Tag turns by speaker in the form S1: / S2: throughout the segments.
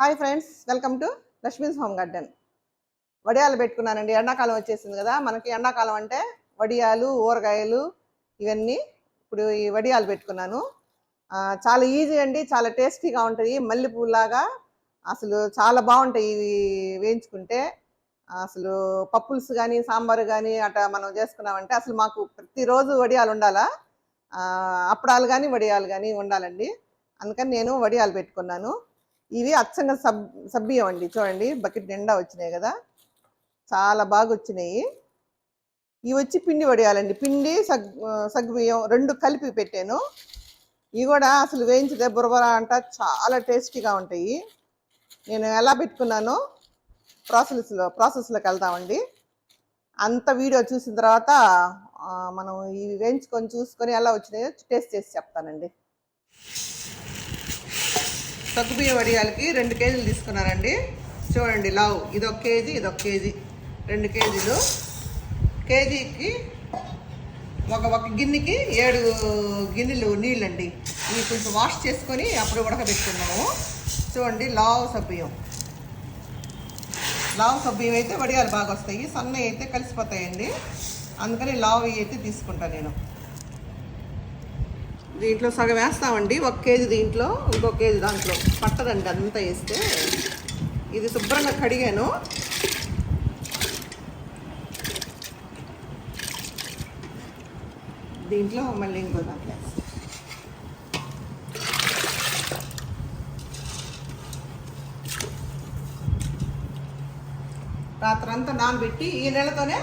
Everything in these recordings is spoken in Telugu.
S1: Hi friends welcome to Lakshmi's home garden. వడియాలు పెట్టుకున్నానండి ఎండాకాలం వచ్చేసింది కదా మనకి ఎండాకాలం అంటే వడియాలు ఊరగాయలు ఇవన్నీ ఇప్పుడు ఈ వడియాలు పెట్టుకున్నాను. చాలా ఈజీ అండి చాలా టేస్టీగా ఉంటుంది మల్లెపూలాగా అసలు చాలా బాగుంటాయి ఇవి వేయించుకుంటే. అసలు పప్పులుసు కానీ సాంబారు కానీ అట్లా మనం చేసుకున్నామంటే అసలు మాకు ప్రతిరోజు వడియాలు ఉండాలా? అప్పడాలు కానీ వడియాలు కానీ ఉండాలండి. అందుకని నేను వడియాలు పెట్టుకున్నాను. ఇవి అచ్చంగా సబ్ సబ్బియం అండి. చూడండి బకెట్ నిండా వచ్చినాయి కదా. చాలా బాగా వచ్చినాయి. ఇవి వచ్చి పిండి వడియాలండి. పిండి సగ్ సగ్బియ్యం రెండు కలిపి పెట్టాను. ఇవి కూడా అసలు వేయించితే బురబర అంట చాలా టేస్టీగా ఉంటాయి. నేను ఎలా పెట్టుకున్నానో ప్రాసెస్లో ప్రాసెస్లోకి వెళ్తామండి. అంత వీడియో చూసిన తర్వాత మనం ఇవి వేయించుకొని చూసుకొని ఎలా వచ్చినాయో టేస్ట్ చేసి చెప్తానండి. సగ్గుబియ్య వడియాలకి రెండు కేజీలు తీసుకున్నారండి. చూడండి లావు. ఒక కేజీ ఇదొక కేజీ. రెండు కేజీలు. కేజీకి ఒక ఒక గిన్నెకి ఏడు గిన్నెలు నీళ్ళండి. ఇవి కొంచెం వాష్ చేసుకొని అప్పుడు ఉడకబెట్టుకున్నాము. చూడండి లావు సబ్బియ్యం. లావు సబ్బియ్యం అయితే వడియాలు బాగా వస్తాయి. సన్నవి అయితే కలిసిపోతాయండి. అందుకని లావు అయితే తీసుకుంటాను నేను. దీంట్లో సగం వేస్తామండి. ఒక కేజీ దీంట్లో ఇంకో కేజీ దాంట్లో. పట్టదండి అంతా వేస్తే. ఇది శుభ్రంగా కడిగాను. దీంట్లో మళ్ళీ ఇంకో దాంట్లో రాత్రంతా నానబెట్టి ఈ నెలతోనే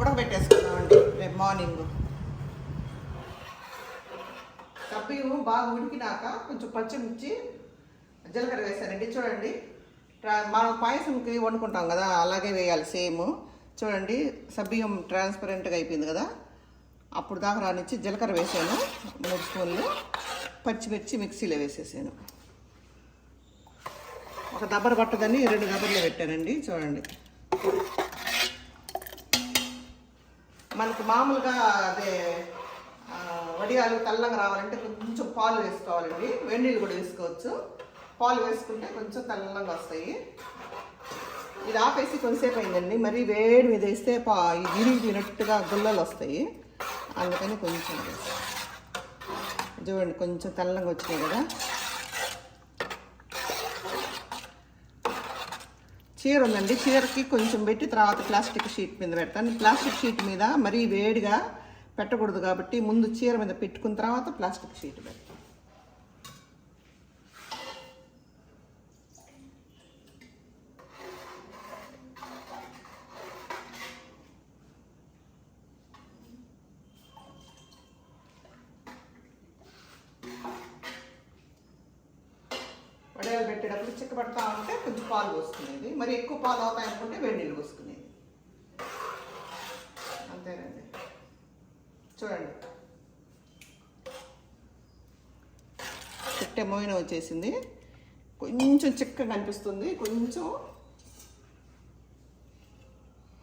S1: ఉడకబెట్టేసుకున్నామండి రేపు మార్నింగ్. కప్పియు బాగా ఉడికినాక కొంచెం పచ్చిమిర్చి జీలకర్ర వేసానండి చూడండి ట్రా- మనం పాయసంకి వండుకుంటాం కదా అలాగే వేయాలి సేమ్. చూడండి సబ్బియ్యం ట్రాన్స్పరెంట్గా అయిపోయింది కదా. అప్పుడు దాకా రానిచ్చి జీలకర్ర వేసాను మూడు స్పూన్లు. పచ్చిమిర్చి మిక్సీలో వేసేసాను. ఒక దబ్బర పట్టదని రెండు దబ్బర్లో పెట్టానండి చూడండి. మనకు మామూలుగా అదే వడియాలు తెల్లగా రావాలంటే కొంచెం పాలు వేసుకోవాలండి. వెన్నీళ్ళు నీళ్ళు కూడా వేసుకోవచ్చు. పాలు వేసుకుంటే కొంచెం తెల్లగా వస్తాయి. ఇది ఆపేసి కొంతసేపు అయిందండి. మరీ వేడి మీద వేస్తే పా ఇది విరిగినట్టుగా గుల్లలు వస్తాయి. అందుకని కొంచెం చూడండి కొంచెం తెల్లగా వచ్చినాయి కదా. చీర ఉందండి. చీరకి కొంచెం పెట్టి తర్వాత ప్లాస్టిక్ షీట్ మీద పెడతాను. ప్లాస్టిక్ షీట్ మీద మరీ వేడిగా పెట్టకూడదు కాబట్టి ముందు చీర మీద పెట్టుకున్న తర్వాత ప్లాస్టిక్ షీట్ పెడతాను వడియాలు పెట్టేటప్పుడు చిక్కబడతా ఉంటే కొంచెం పాలు పోసుకునేది మరి ఎక్కువ పాలు అవుతాయి అనుకుంటే వేడి నీళ్ళు పోసుకునేది చూడండి. చిట్టే మోయిన వచ్చేసింది. కొంచెం చిక్కగా కనిపిస్తుంది. కొంచెం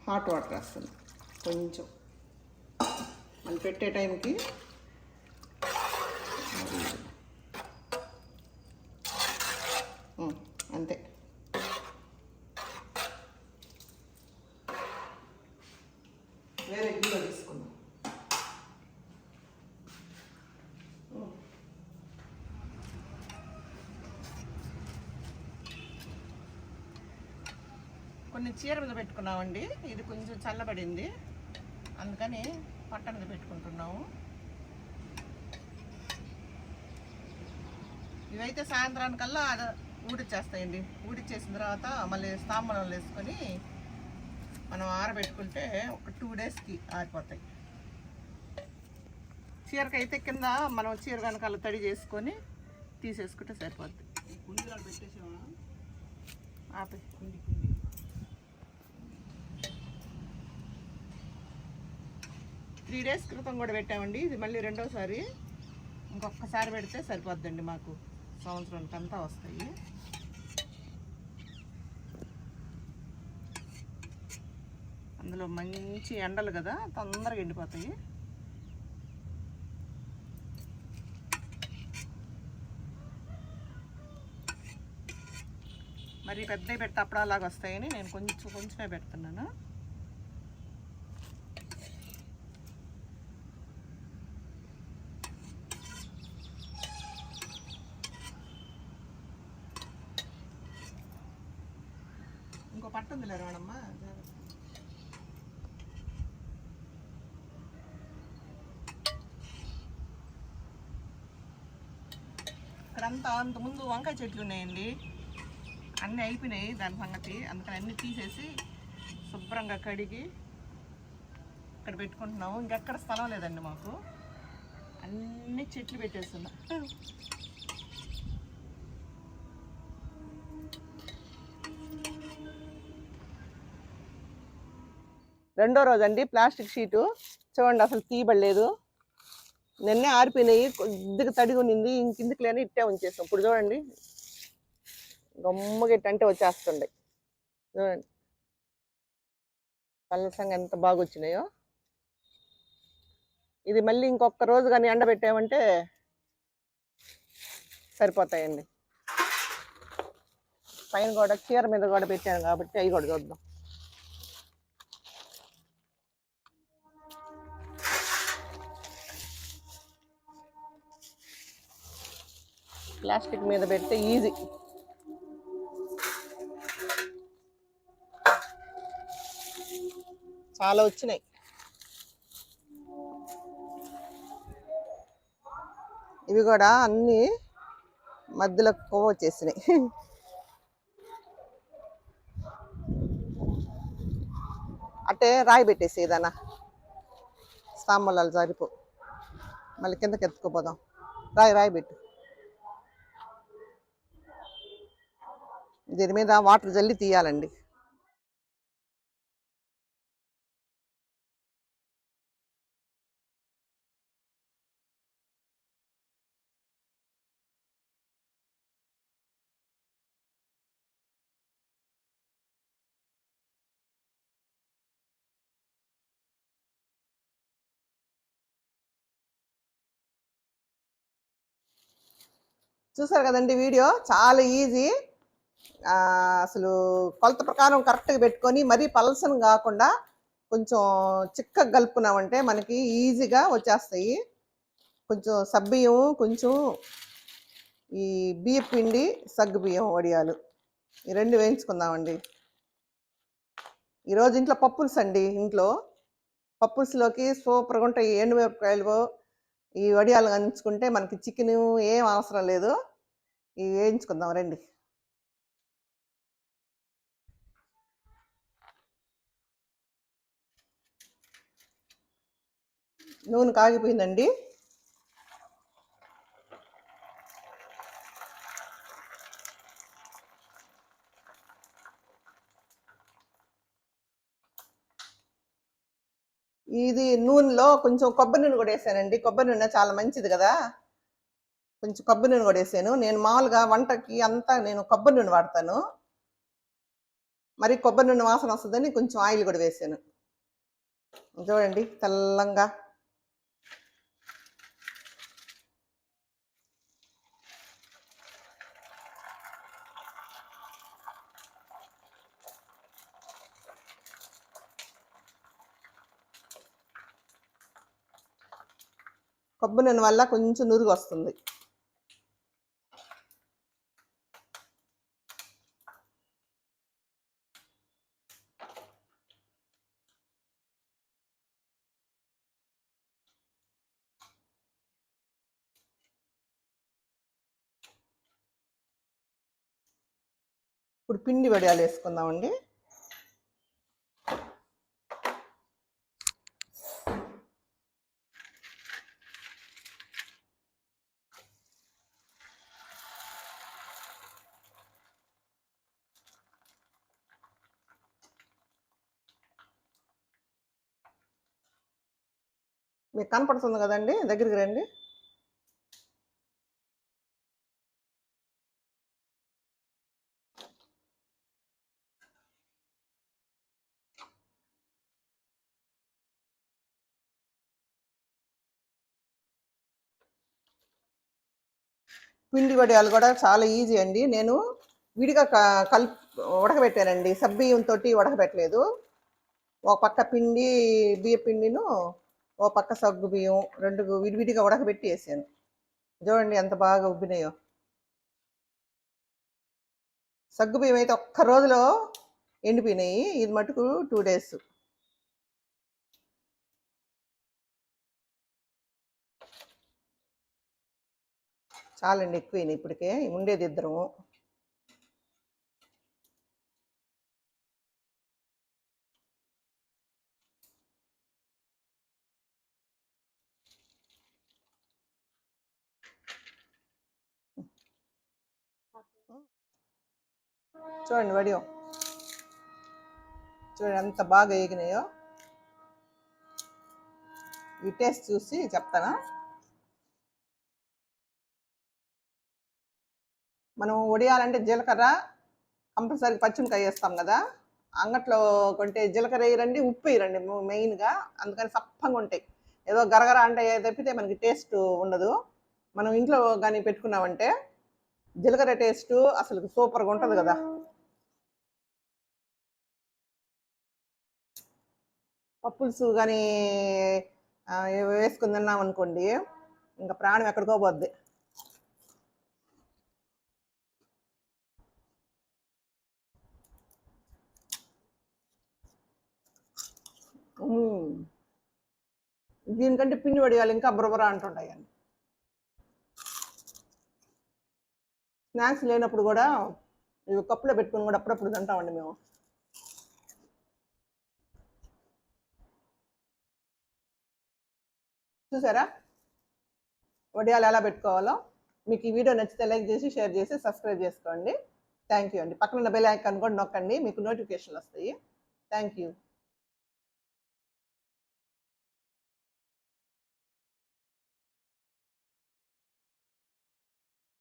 S1: హాట్ వాటర్ వేస్తుంది. కొంచెం. మళ్ళీ పెట్టే టైంకి కొన్ని చీర మీద పెట్టుకున్నామండి. ఇది కొంచెం చల్లబడింది. అందుకని పట్ట మీద పెట్టుకుంటున్నాము. ఇవైతే సాయంత్రానికల్లా అది ఊడిచ్చేస్తాయండి. ఊడిచ్చేసిన తర్వాత మళ్ళీ స్తాంబలంలో వేసుకొని మనం ఆరబెట్టుకుంటే ఒక టూ డేస్కి ఆరిపోతాయి. చీరకైతే కింద మనం చీర వెనకాల తడి చేసుకొని తీసేసుకుంటే సరిపోద్ది. ఆపే త్రీ డేస్ క్రితం కూడా పెట్టామండి. ఇది మళ్ళీ రెండోసారి ఇంకొకసారి పెడితే సరిపోద్దండి మాకు. సంవత్సరానికంతా వస్తాయి. అందులో మంచి ఎండలు కదా తొందరగా ఎండిపోతాయి. మరి పెద్దవి పెడితే అప్పుడు అలాగ వస్తాయని నేను కొంచెం కొంచెమే పెడుతున్నాను. ఇంకో పట్టు ఉందిలే రావణమ్మ ఇక్కడంతా అంత ముందు వంకాయ చెట్లు ఉన్నాయండి. అన్నీ అయిపోయినాయి దాని సంగతి. అందుకని అన్నీ తీసేసి శుభ్రంగా కడిగి ఇక్కడ పెట్టుకుంటున్నాము. ఇంకెక్కడ స్థలం లేదండి మాకు. అన్ని చెట్లు పెట్టేస్తున్నా. రెండో రోజు అండి ప్లాస్టిక్ షీటు. చూడండి అసలు తీయబడలేదు. నిన్నే ఆరిపోయినాయి కొద్దిగా తడిగి ఉన్నింది ఇంకిందికి లేని ఇట్టే ఉంచేసాం. ఇప్పుడు చూడండి గమ్మగా ఇట్టంటే వచ్చేస్తుండే చూడండి. పలసంగా ఎంత బాగా వచ్చినాయో. ఇది మళ్ళీ ఇంకొక రోజు కానీ ఎండబెట్టామంటే సరిపోతాయండి. పైన కూడా చీర మీద కూడా పెట్టాను కాబట్టి అవి కూడా చూద్దాం. ప్లాస్టిక్ మీద పెడితే ఈజీ. చాలా వచ్చినాయి. ఇవి కూడా అన్ని మధ్యలో కొవ్వ వచ్చేసినాయి. అంటే రాయి పెట్టేసి ఏదన్నా స్తంభాలు సరిపో. మళ్ళీ కిందకి ఎత్తుకుపోదాం. రాయి రాయి పెట్టు. దీని మీద వాటర్ జల్లి తీయాలండి. చూసారు కదండి వీడియో? చాలా ఈజీ. అసలు కొలత ప్రకారం కరెక్ట్గా పెట్టుకొని మరీ పలసన కాకుండా కొంచెం చిక్కగా కలుపుకున్నామంటే మనకి ఈజీగా వచ్చేస్తాయి. కొంచెం సబ్బియ్యం కొంచెం ఈ బియ్య పిండి సగ్గు బియ్యం వడియాలు. ఈ రెండు వేయించుకుందామండి. ఈరోజు ఇంట్లో పప్పుల్స్ అండి ఇంట్లో. పప్పుల్స్లోకి సూపర్గా ఉంటాయి. ఎండుమిరపకాయలు ఈ వడియాలు అంచుకుంటే మనకి చికెన్ ఏం అవసరం లేదు. ఇవి వేయించుకుందాం రండి. నూనె కాగిపోయిందండి. ఇది నూనెలో కొంచెం కొబ్బరి నూనె కూడా వేసానండి. కొబ్బరి నూనె చాలా మంచిది కదా. కొంచెం కొబ్బరి నూనె కూడా వేసాను. నేను మామూలుగా వంటకి అంతా నేను కొబ్బరి నూనె వాడతాను. మరి కొబ్బరి నూనె వాసన వస్తుందని కొంచెం ఆయిల్ కూడా వేసాను. చూడండి తెల్లంగా కొబ్బరి నూనె వల్ల కొంచెం నురుగు వస్తుంది ఇప్పుడు పిండి వడియాలు వేసుకుందామండి. మీకు కనపడుతుంది కదండి? దగ్గరికి రండి. పిండి వడియాలు కూడా చాలా ఈజీ అండి. నేను విడిగా క- ఉడకబెట్టానండి. సబ్బియ్యంతో ఉడకబెట్టలేదు. ఒక పక్క పిండి బియ్య పిండిను ఓ పక్క సగ్గు బియ్యం రెండు విడివిడిగా ఉడకబెట్టి వేసాను చూడండి ఎంత బాగా ఉబ్బినాయో. సగ్గు బియ్యం అయితే ఒక్క రోజులో ఎండిపోయినాయి. ఇది మటుకు టూ డేస్. చాలండి ఎక్కువైనాయి ఇప్పటికే. ఉండేది ఇద్దరము. చూడండి వడియం. చూడండి ఎంత బాగా వేగినాయో ఈ టేస్ట్ చూసి చెప్తానా? మనం వడియాలంటే జీలకర్ర కంపల్సరీ పచ్చిమిరకాయ వేస్తాం కదా. అంగట్లో కొంటే జీలకర్ర వేయరండి ఉప్పు వేయరండి మెయిన్గా. అందుకని సప్పంగా ఉంటాయి. ఏదో గరగర అంటే తప్పితే మనకి టేస్ట్ ఉండదు. మనం ఇంట్లో కానీ పెట్టుకున్నామంటే జీలకర్ర టేస్ట్ అసలు సూపర్గా ఉంటుంది కదా. పప్పులుసు కానీ వేసుకుని తిన్నాం అనుకోండి ఇంకా ప్రాణం ఎక్కడికో పోద్ది. దీనికంటే పిండి వడియాలు ఇంకా బురబుర అంటుంటాయండి. స్నాక్స్ లేనప్పుడు కూడా ఇవి కప్పులో పెట్టుకుని కూడా అప్పుడప్పుడు తింటామండి మేము. చూసారా? వడియాలు ఎలా పెట్టుకోవాలో? మీకు ఈ వీడియో నచ్చితే లైక్ చేసి షేర్ చేసి సబ్స్క్రైబ్ చేసుకోండి. థ్యాంక్ యూ అండి. పక్కన ఉన్న బెల్ ఐకాన్ కూడా నొక్కండి మీకు నోటిఫికేషన్ వస్తాయి. Thank you